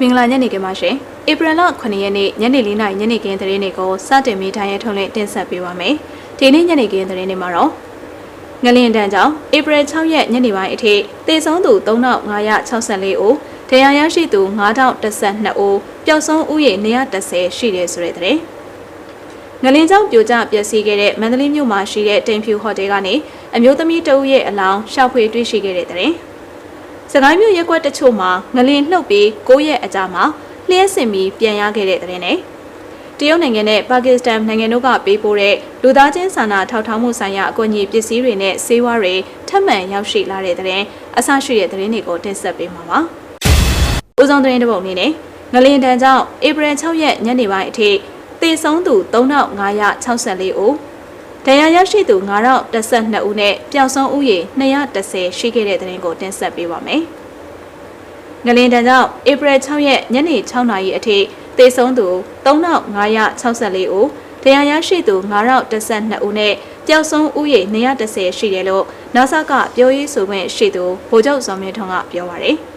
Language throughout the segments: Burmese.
မင်္ဂလာညနေခင်းပါရှင်။ဧပြီလ9ရက်နေ့ညနေ4နာရီညနေခင်းသတင်းတွေကိုစတင်မိထားရထုံးလင်းတင်ဆက်ပေးပါမယ်။ဒီနေ့ညနေခင်းသတင်းတွေမှာတော့ငလင်တန်းကြောင့်ဧပြီ6ရက်ညနေပိုင်းအထိသေဆုံးသူ3564ဦး၊ဒဏ်ရာရရှိသူ9012ဦး၊ပျောက်ဆုံးဦးရေ230ရှိတယ်ဆိုတဲ့သတင်း။ငလင်ကြောင့်ပြိုကျပျက်စီးခဲ့တဲ့မန္တလေးမြို့မှာရှိတဲ့တိမ်ဖြူဟိုတယ်ကနေအမျိုးသမီးတဦးရဲ့အလောင်းရှောက်ဖွေတွေ့ရှိခဲ့တဲ့သတင်း။ စကိုင်းမြို့ရက်ကွက်တချို့မှာငလင်လှုပ်ပြီး9ရက်အကြာမှာလျှက်စင်ပြီးပြန်ရခဲ့တဲ့တဲ့နဲ့တရုတ်နိုင်ငံနဲ့ပါကစ္စတန်နိုင်ငံတို့ကပေးပို့တဲ့လူသားချင်းစာနာထောက်ထားမှုဆိုင်ရာအကူအညီပစ္စည်းတွေနဲ့ဆေးဝါးတွေထပ်မံရောက်ရှိလာတဲ့တဲ့အဆရှိတဲ့သတင်းတွေကိုတင်ဆက်ပေးမှာပါ။ဦးဆောင်သတင်းတစ်ပုဒ်အနေနဲ့ငလင်တန်ကြောင့်ဧပြီ6ရက်ညနေပိုင်းအထိသေဆုံးသူ3564ဦး ဒဏ်ရာရရှိသူ9012ဦးနဲ့ပျောက်ဆုံးဦးရေ230ရှိခဲ့တဲ့တဲ့ရင်ကိုတင်ဆက်ပေးပါမယ်။ငလင်တန်ကြောင့်ဧပြီ6ရက်ညနေ6နာရီအထိသေဆုံးသူ3564ဦးဒဏ်ရာရရှိသူ9012ဦးနဲ့ပျောက်ဆုံးဦးရေ230ရှိတယ်လို့ NASA ကပြောရေးဆိုခွင့်ရှိသူဗိုလ်ချုပ်ဇော်မင်းထွန်းကပြောပါရယ်။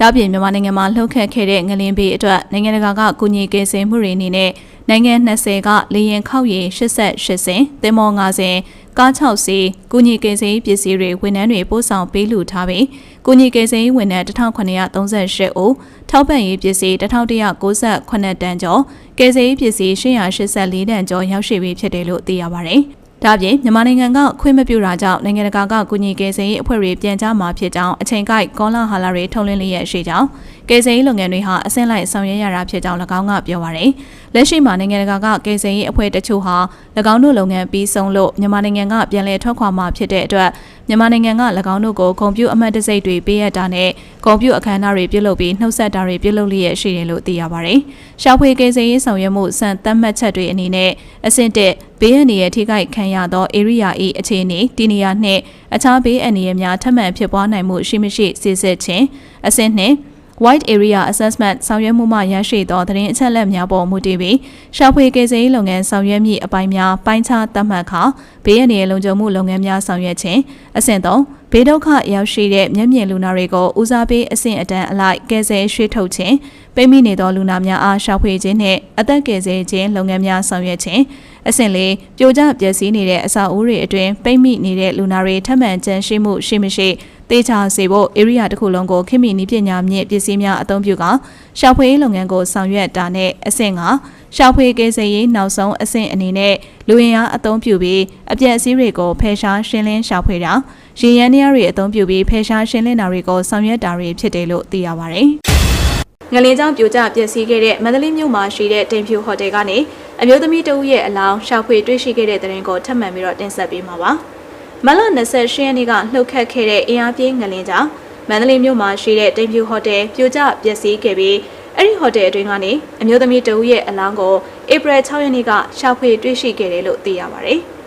ဒါပြင်မြန်မာနိုင်ငံမှာလှုပ်ခတ်ခဲ့တဲ့ငလင်ဘေးအတွက်နိုင်ငံတကာကကုညီကယ်ဆယ်မှုတွေအနေနဲ့နိုင်ငံ20ကလေရင်ခောက်ရည်88စင်သင်္ဘော9စင်ကား6စီးကုညီကယ်ဆယ်ရေးပစ္စည်းတွေဝန်ထမ်းတွေပို့ဆောင်ပေးလူထားပြီးကုညီကယ်ဆယ်ရေးဝန်ထမ်း1938ဦးထောက်ပံ့ရေးပစ္စည်း1198တန်ကျော်ကယ်ဆယ်ရေးပစ္စည်း884တန်ကျော်ရောက်ရှိပြီဖြစ်တယ်လို့သိရပါတယ်။ ဒါပြင်မြန်မာနိုင်ငံကခွင့်မပြုတာကြောင့်နိုင်ငံတကာကကုညီကယ်ဆယ်ရေးအဖွဲ့တွေပြန်ကြားမှာဖြစ်ကြောင်းအချိန်ကိုက်ကောလာဟာလာတွေထုတ်လင်းလျက်ရှိကြောင်းကယ်ဆယ်ရေးလုပ်ငန်းတွေဟာအဆင့်လိုက်ဆောင်ရွက်ရတာဖြစ်ကြောင်း၎င်းကပြောပါရယ်လက်ရှိမှာနိုင်ငံတကာကကယ်ဆယ်ရေးအဖွဲ့တချို့ဟာ၎င်းတို့လုပ်ငန်းပြီးဆုံးလို့မြန်မာနိုင်ငံကပြန်လည်ထွက်ခွာမှာဖြစ်တဲ့အတွက် မြန်မာနိုင်ငံက၎င်းတို့ကိုကွန်ပျူအမှတ်တစိတ်တွေပေးရတာနဲ့ကွန်ပျူအခမ်းအနားတွေပြုလုပ်ပြီးနှုတ်ဆက်တာတွေပြုလုပ်လျက်ရှိတယ်လို့သိရပါရယ်ရှာဖွေကယ်ဆယ်ရေးဆောင်ရွက်မှုစံသတ်မှတ်ချက်တွေအနေနဲ့အဆင့်တက်ဘေးအန္တရာယ်ထိခိုက်ခံရသော area ၏အခြေအနေဒီနေရာနှင့်အခြားဘေးအန္တရာယ်များထပ်မံဖြစ်ပွားနိုင်မှုရှိမရှိစစ်ဆေးခြင်းအဆင့်နှင့် White Area Assessment ဆောင်ရွက်မှုမှရရှိသောသတင်းအချက်အလက်များပေါ်မူတည်ပြီးရှာဖွေကယ်ဆယ်ရေးလုပ်ငန်းဆောင်ရွက်မည့်အပိုင်းများပိုင်းခြားသတ်မှတ်ခါဘေးအန္တရာယ်လုံခြုံမှုလုပ်ငန်းများဆောင်ရွက်ခြင်းအဆင့်3 ဘေးဒုက္ခရောက်ရှိတဲ့မျက်မြင်လူနာတွေကိုဦးစားပေးအဆင့်အတန်းအလိုက်ကယ်ဆယ်ရွှေ့ထုတ်ခြင်းပိမိနေသောလူနာများအားရှာဖွေခြင်းနှင့်အသက်ကယ်ဆယ်ခြင်းလုပ်ငန်းများဆောင်ရွက်ခြင်းအဆင့်လေးပြိုကျပျက်စီးနေတဲ့အစာအိုးတွေအတွင်းပိမိနေတဲ့လူနာတွေထပ်မံကျန်းရှိမှုရှိမရှိတေချာစေဖို့ area တစ်ခုလုံးကိုခင်မီနည်းပညာမြင့်ပစ္စည်းများအသုံးပြုကရှာဖွေလုပ်ငန်းကိုဆောင်ရွက်တာနဲ့အဆင့်ကရှာဖွေကယ်ဆယ်ရေးနောက်ဆုံးအဆင့်အနေနဲ့လူဝင်အားအသုံးပြုပြီးအပြည့်အစည်းတွေကိုဖယ်ရှားရှင်းလင်းရှာဖွေတာ ရေရန်နေရတွေအသုံးပြုပြီးဖယ်ရှားရှင်းလင်းတာတွေကိုဆောင်ရွက်တာတွေဖြစ်တယ်လို့သိရပါတယ်။ငလင်ကြောင့်ပြိုကျပျက်စီးခဲ့တဲ့မန္တလေးမြို့မှာရှိတဲ့တင်ဖြူဟိုတယ်ကနေအမျိုးသမီးတဦးရဲ့အလောင်းရှာဖွေတွေ့ရှိခဲ့တဲ့တဲ့ရင်ကိုထပ်မံပြီးတော့တင်ဆက်ပေးမှာပါ။မလ28ရက်နေ့ကလှုပ်ခတ်ခဲ့တဲ့အင်အားပြင်းငလင်ကြောင့်မန္တလေးမြို့မှာရှိတဲ့တင်ဖြူဟိုတယ်ပြိုကျပျက်စီးခဲ့ပြီးအဲ့ဒီဟိုတယ်အတွင်းကနေအမျိုးသမီးတဦးရဲ့အလောင်းကိုဧပြီ6ရက်နေ့ကရှာဖွေတွေ့ရှိခဲ့တယ်လို့သိရပါတယ်။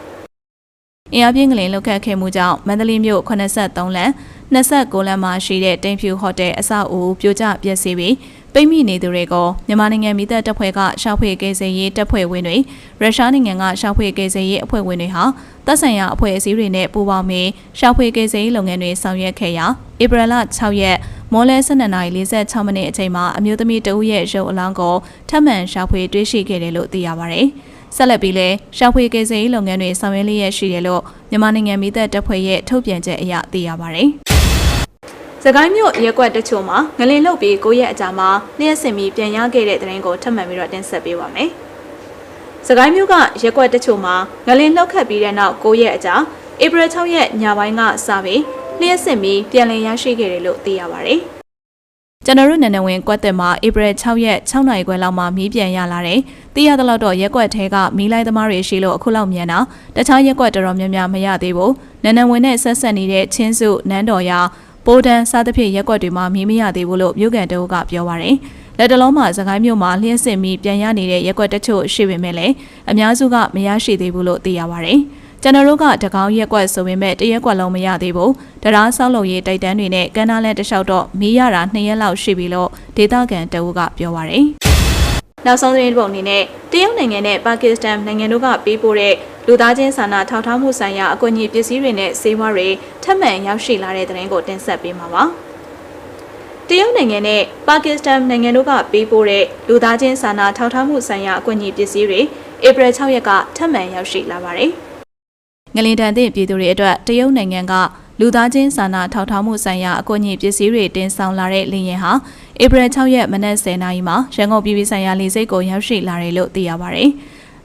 အင်အားပြင်းကလေးလောက်ခတ်ခဲ့မှုကြောင့်မန္တလေးမြို့83လမ်း29လမ်းမှာရှိတဲ့တိမ်ဖြူဟိုတယ်အဆောက်အဦပြိုကျပျက်စီးပြီးပိတ်မိနေသူတွေကိုမြန်မာနိုင်ငံမိသက်တပ်ဖွဲ့ကရှောက်ဖွေကယ်ဆယ်ရေးတပ်ဖွဲ့ဝင်တွေရုရှားနိုင်ငံကရှောက်ဖွေကယ်ဆယ်ရေးအဖွဲ့ဝင်တွေဟာတပ်ဆိုင်ရာအဖွဲ့အစည်းတွေနဲ့ပူးပေါင်းပြီးရှောက်ဖွေကယ်ဆယ်ရေးလုပ်ငန်းတွေဆောင်ရွက်ခဲ့ရာဧပြီလ6ရက်မော်လဲ12:46မိနစ်အချိန်မှာအမျိုးသမီးတဦးရဲ့ရုပ်အလောင်းကိုထပ်မံရှောက်ဖွေတွေ့ရှိခဲ့တယ်လို့သိရပါတယ်။ ဆက်လက်ပြီးလဲရှောက်ဖွေကယ်ဆယ်ရေးလုပ်ငန်းတွေဆောင်ရွက်လျက်ရှိတယ်လို့မြန်မာနိုင်ငံမိသက်တပ်ဖွဲ့ရဲ့ထုတ်ပြန်ချက်အရသိရပါတယ်။စကိုင်းမြို့ရက်ကွက်တချို့မှာငလင်လှုပ်ပြီး9ရက်အကြာမှာလျှက်စင်ပြီးပြန်ရခဲ့တဲ့တဲ့ရင်ကိုထပ်မံပြီးတော့တင်ဆက်ပေးပါမယ်။စကိုင်းမြို့ကရက်ကွက်တချို့မှာငလင်လှုပ်ခတ်ပြီးတဲ့နောက်9ရက်အကြာဧပြီ6ရက်ညပိုင်းကစပြီးလျှက်စင်ပြီးပြန်လည်ရရှိခဲ့တယ်လို့သိရပါတယ်။ ကျွန်တော်တို့နန္ဒဝင်ကွက်တက်မှာဧပြီ6ရက်6နာရီခွဲလောက်မှာမီးပြန်ရလာတယ်။သိရသလောက်တော့ရက်ကွက်ထဲကမီးလိုက်သမားတွေရှိလို့အခုလောက်မြန်တာတခြားရက်ကွက်တော်တော်များများမရသေးဘူး။နန္ဒဝင်နဲ့ဆက်ဆက်နေတဲ့ချင်းစုနန်းတော်ရပိုးတန်းစားသဖြင့်ရက်ွက်တွေမှာမြင်မရသေးဘူးလို့မြို့ကန်တအုပ်ကပြောပါရယ်လက်တလုံးမှာစကိုင်းမြို့မှာလျှက်စစ်ပြီးပြန်ရနေတဲ့ရက်ွက်တချို့ရှိပေမဲ့လည်းအများစုကမရရှိသေးဘူးလို့သိရပါရယ် ကျွန်တော်တို့ကတကောင်းရက်ွက်ဆိုပေမဲ့တရက်ွက်လုံးမရသေးဘူးတရားဆောက်လုပ်ရေးတိုက်တန်းတွေနဲ့ကမ်းနားလဲတလျှောက်တော့မီးရတာ2ရက်လောက်ရှိပြီလို့ဒေသခံတအုပ်ကပြောပါရယ်နောက်ဆုံးသတင်းပုံအနေနဲ့တရုတ်နိုင်ငံနဲ့ပါကစ္စတန်နိုင်ငံတို့ကပေးပို့တဲ့လူသားချင်းစာနာထောက်ထားမှုဆိုင်ရာအကူအညီပစ္စည်းတွေနဲ့ဆေးဝါးတွေထပ်မံရောက်ရှိလာတဲ့သတင်းကိုတင်ဆက်ပေးမှာပါ။တရုတ်နိုင်ငံနဲ့ပါကစ္စတန်နိုင်ငံတို့ကပေးပို့တဲ့လူသားချင်းစာနာထောက်ထားမှုဆိုင်ရာအကူအညီပစ္စည်းတွေဧပြီ6ရက်ကထပ်မံရောက်ရှိလာပါတယ်။ ငလင်တန်သည့်ပြည်သူတွေအတွက်တရုတ်နိုင်ငံကလူသားချင်းစာနာထောက်ထားမှုဆိုင်ရာအကူအညီပစ္စည်းတွေတင်ဆောင်လာတဲ့လေယာဉ်ဟာဧပြီ6ရက်မနက်10:00နာရီမှာရန်ကုန်ပြည်ပြည်ဆိုင်ရာလေဆိပ်ကိုရောက်ရှိလာတယ်လို့သိရပါတယ်။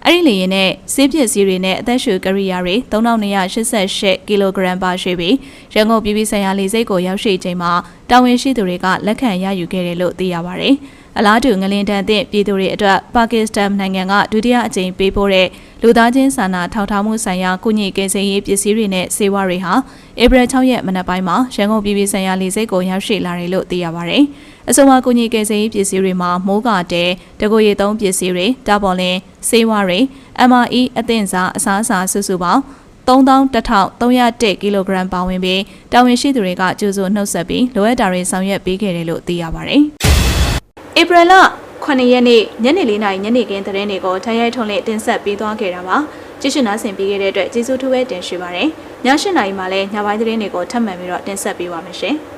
အဲ့ဒီလေရင်နဲ့ဆေးပစ္စည်းတွေနဲ့အသက်ရှူကရိယာတွေ3288ကီလိုဂရမ်ပါရှိပြီးရန်ကုန်ပြည်ပြည်ဆိုင်ရာလေဆိပ်ကိုရောက်ရှိချိန်မှာတာဝန်ရှိသူတွေကလက်ခံရယူခဲ့တယ်လို့သိရပါတယ်။အလားတူငလင်တန်တဲ့ပြည်သူတွေအတွက်ပါကစ္စတန်နိုင်ငံကဒုတိယအကြိမ်ပေးပို့တဲ့လူသားချင်းစာနာထောက်ထားမှုဆိုင်ရာကုညီကယ်ဆယ်ရေးပစ္စည်းတွေနဲ့ဆေးဝါးတွေဟာဧပြီ6ရက်မနက်ပိုင်းမှာရန်ကုန်ပြည်ပြည်ဆိုင်ရာလေဆိပ်ကိုရောက်ရှိလာတယ်လို့သိရပါတယ်။ အဆိုပါကုညီကယ်ဆယ်ရေးပစ္စည်းတွေမှာမိုးကာတဲတကိုရီသုံးပစ္စည်းတွေတာပေါ်လင်ဆေးဝါးတွေ MRE အသင့်စားအစားအစာစုစုပေါင်း31,301ကီလိုဂရမ်ပါဝင်ပြီးတာဝန်ရှိသူတွေကကြိုးစိုးနှုတ်ဆက်ပြီးလိုအပ်တာတွေဆောင်ရွက်ပေးခဲ့တယ်လို့သိရပါတယ်။ဧပြီလ9ရက်နေ့ညနေ4နာရီညနေခင်းသတင်းတွေကိုထရိုက်ထုံးလေးတင်ဆက်ပေးသွားခဲ့တာပါ။ကြည့်ရှုနားဆင်ပေးခဲ့တဲ့အတွက်ကျေးဇူးထူးပဲတင်ရှိပါတယ်။ည7နာရီမှာလည်းညပိုင်းသတင်းတွေကိုထပ်မံပြီးတော့တင်ဆက်ပေးပါမယ်ရှင်။